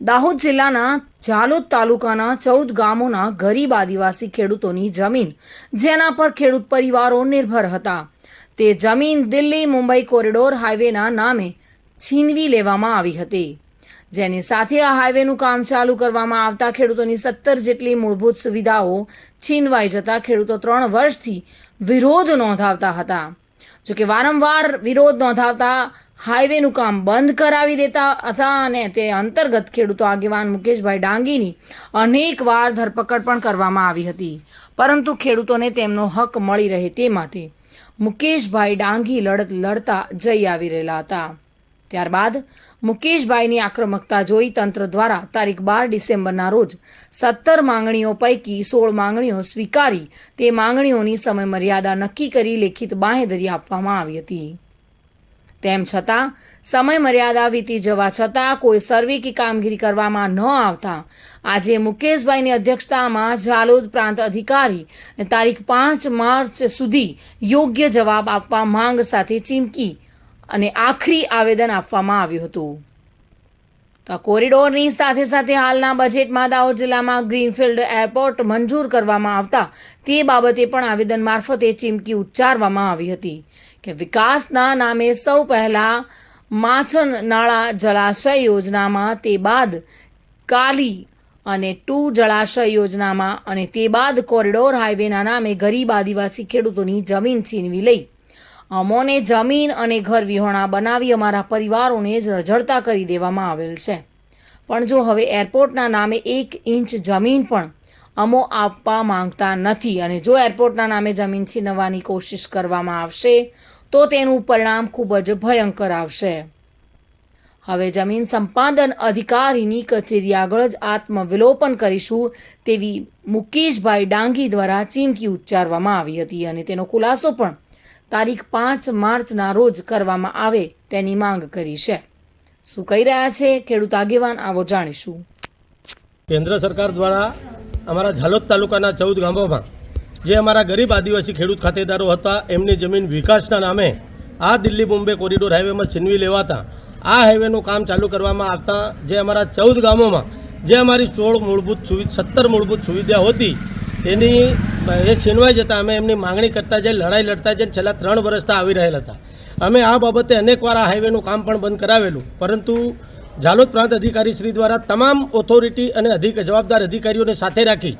દાહોદ જિલ્લાના જાલોદ તાલુકાના ચૌદ ગામોના ગરીબ આદિવાસી ખેડૂતોની જમીન, જેના પર ખેડૂત પરિવારો નિર્ભર હતા. તે જમીન દિલ્હી મુંબઈ કોરિડોર હાઈવેના નામે છીનવી લેવામાં આવી હતી. જેની સાથે આ હાઈવેનું કામ ચાલુ કરવામાં આવતા ખેડૂતોની સત્તર જેટલી મૂળભૂત સુવિધાઓ છીનવાઈ જતા ખેડૂતો ત્રણ વર્ષથી વિરોધ નોંધાવતા હતા. જોકે વારંવાર વિરોધ નોંધાવતા હાઈવેનું કામ બંધ કરાવી દેતા હતા અને તે અંતર્ગત ખેડૂતો આગેવાન મુકેશભાઈ ડાંગીની અનેકવાર ધરપકડ પણ કરવામાં આવી હતી. પરંતુ ખેડૂતોને તેમનો હક મળી રહે તે માટે મુકેશભાઈ ડાંગી લડત લડતા જઈ આવી રહેલા હતા. ત્યારબાદ મુકેશભાઈની આક્રમકતા જોઈ તંત્ર દ્વારા તારીખ બાર ડિસેમ્બરના રોજ સત્તર માંગણીઓ પૈકી સોળ માંગણીઓ સ્વીકારી તે માંગણીઓની સમયમર્યાદા નક્કી કરી લેખિત બાંહેધરી આપવામાં આવી હતી. તેમ છતાં, સમયમર્યાદા વીતી જવા છતાં કોઈ સર્વે કે કામગીરી કરવામાં ન આવતા. આજે મુકેશભાઈની અધ્યક્ષતામાં ઝાલોદ પ્રાંત અધિકારી તારીખ પાંચ માર્ચ સુધી યોગ્ય જવાબ આપવા માંગ સાથે ચીમકી અને આખરી આવેદન આપવામાં આવ્યું હતું. તો આ કોરિડોરની સાથે સાથે હાલના બજેટમાં દાહોદ જિલ્લામાં ગ્રીનફિલ્ડ એરપોર્ટ મંજૂર કરવામાં આવતા તે બાબતે પણ આવેદન મારફતે ચીમકી ઉચ્ચારવામાં આવી હતી કે વિકાસના નામે સૌ પહેલાં માછન નાળા જળાશય યોજનામાં તે બાદ કાલી અને ટુ જળાશય યોજનામાં અને તે બાદ કોરિડોર હાઈવેના નામે ગરીબ આદિવાસી ખેડૂતોની જમીન છીનવી લઈ અમોને જમીન અને ઘર વિહોણા બનાવી અમારા પરિવારોને જ રજળતા કરી દેવામાં આવેલ છે. પણ જો હવે એરપોર્ટના નામે એક ઇંચ જમીન પણ અમો આપવા માંગતા નથી અને જો એરપોર્ટના નામે જમીન છીનવવાની કોશિશ કરવામાં આવશે, તો તેનું પરિણામ ખૂબ જ ભયંકર આવશે. હવે જમીન સંપાદન અધિકારીની કચેરી આગળ જ આત્મવિલોપન કરીશું તેવી મુકેશભાઈ ડાંગી દ્વારા ચીમકી ઉચ્ચારવામાં આવી હતી અને તેનો ખુલાસો પણ તારીખ પાંચ માર્ચના રોજ કરવામાં આવે તેની માંગ કરી છે. શું કહી રહ્યા છે? ખેડૂત આગેવાન, આવો જાણીશું. કેન્દ્ર સરકાર દ્વારા અમારા ઝાલોદ તાલુકાના ચૌદ ગામોમાં જે અમારા ગરીબ આદિવાસી ખેડૂત ખાતેદારો હતા, એમની જમીન વિકાસના નામે આ દિલ્હી મુંબઈ કોરિડોર હાઈવેમાં છીનવી લેવાતા, આ હાઈવેનું કામ ચાલુ કરવામાં આવતા જે અમારા ચૌદ ગામોમાં જે અમારી સોળ મૂળભૂત સુવિધા સત્તર મૂળભૂત સુવિધાઓ હતી એની એ છીનવાઈ જતાં અમે એમની માંગણી કરતા જઈ, લડાઈ લડતા જઈને છેલ્લા ત્રણ વર્ષથી આવી રહેલા હતા. અમે આ બાબતે અનેકવાર આ હાઈવેનું કામ પણ બંધ કરાવેલું. પરંતુ ઝાલોદ પ્રાંત અધિકારી શ્રી દ્વારા તમામ ઓથોરિટી અને અધિક, જવાબદાર અધિકારીઓને સાથે રાખી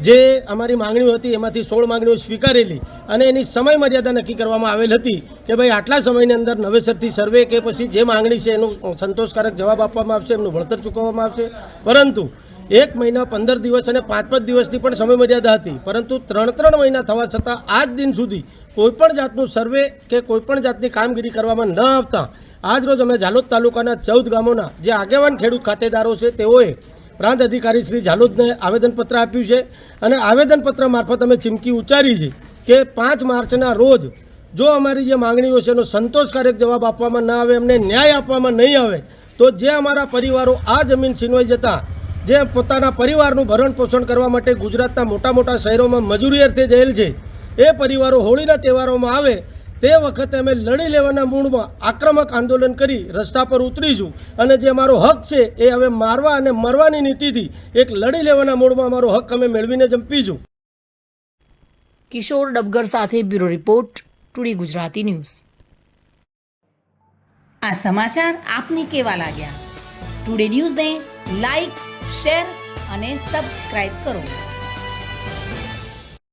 જે અમારી માંગણીઓ હતી એમાંથી સોળ માંગણીઓ સ્વીકારેલી અને એની સમય મર્યાદા નક્કી કરવામાં આવેલ હતી કે ભાઈ આટલા સમયની અંદર નવેસરથી સર્વે કે પછી જે માંગણી છે એનું સંતોષકારક જવાબ આપવામાં આવશે, એમનું વળતર ચૂકવવામાં આવશે. પરંતુ એક મહિના પંદર દિવસ અને પાંચ પાંચ દિવસની પણ સમય મર્યાદા હતી. પરંતુ ત્રણ ત્રણ મહિના થવા છતાં આજ દિન સુધી કોઈપણ જાતનું સર્વે કે કોઈપણ જાતની કામગીરી કરવામાં ન આવતા, આજ રોજ અમે ઝાલોદ તાલુકાના ચૌદ ગામોના જે આગેવાન ખેડૂત ખાતેદારો છે, તેઓએ પ્રાંત અધિકારી શ્રી ઝાલોદને આવેદનપત્ર આપ્યું છે અને આવેદનપત્ર મારફત અમે ચીમકી ઉચ્ચારી છે કે પાંચ માર્ચના રોજ જો અમારી જે માંગણીઓ છે એનો સંતોષકારક જવાબ આપવામાં ન આવે એમને ન્યાય આપવામાં નહીં આવે, તો જે અમારા પરિવારો આ જમીન છીનવાઈ જતા જે પોતાના પરિવારનું ભરણ પોષણ કરવા માટે ગુજરાતના મોટા મોટા શહેરોમાં મજૂરી અર્થે જયેલ છે એ પરિવારો હોળીના તહેવારોમાં આવે તે વખતે અમે લડી લેવાના મૂળમાં આક્રમક આંદોલન કરી રસ્તા પર ઉતરીશું. અને જે અમારો હક છે એ હવે મારવા અને મરવાની નીતિથી એક લડી લેવાના મૂળમાં અમારો હક અમે મેળવીને જંપીશું. કિશોર ડબગર સાથે bureau report today Gujarati news. આ સમાચાર આપને કેવા લાગ્યા? ટુડે ન્યૂઝને લાઈક શેર અને સબસ્ક્રાઈબ કરો.